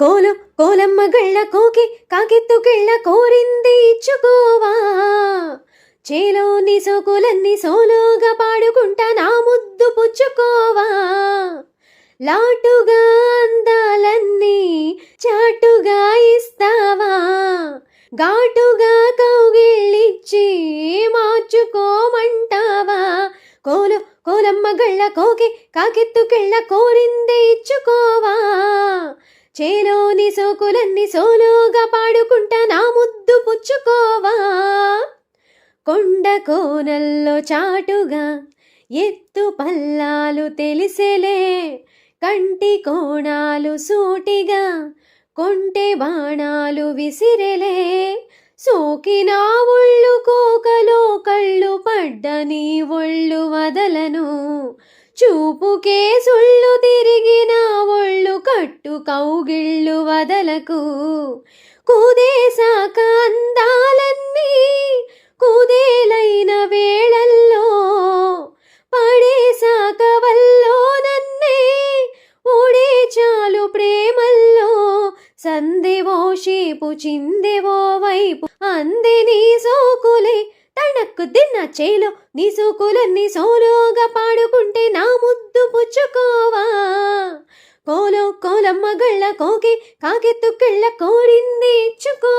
కోలు కోలమ్మ గళ్ళ కోకి కాకెత్తుకెళ్ళ కోరింది ఇచ్చుకోవా? చేలోని సోకులన్నీ సోలోగా పాడుకుంటా నా ముద్దు పుచ్చుకోవా? లాటుగా అందాలన్నీ చాటుగా ఇస్తావా? ఘాటుగా కౌగిళ్ళిచ్చి మార్చుకోమంటావా? కోలు కోలమ్మ గళ్ళ కోకి కాకెత్తుకెళ్ళ కోరింది ఇచ్చుకోవా? చేలోని సోకులన్నీ సోలోగా పాడుకుంటా నా ముద్దు పుచ్చుకోవా? కొండ కోనల్లో చాటుగా ఎత్తు పల్లాలు తెలిసెలే కంటి కోణాలు సూటిగా కొంటె బాణాలు విసిరెలే. సోకిన ఒళ్ళు కోకలో కళ్ళు పడ్డని ఒళ్ళు వదలను చూపుకే సుళ్ళు తిరిగి కౌగిళ్ళు వదలకు. కూదేశాక అందాలన్నీ కుదేలైన వేళల్లో. పడేశాక వల్లో నన్నే ఓడే చాలు ప్రేమల్లో. సందివో షేపు చిందేవో వైపు. అందిని నీ సోకులే తణక్కు దిన్న చేలో. నీ సోకులన్నీ సోలోగా పాడుకుంటే నా ముద్దు పుచ్చుకోవా కోలో కోలమ్మ గళ్ళ కోకి కాకెత్తుకెళ్ళ కోరింది ఇచ్చుకోవా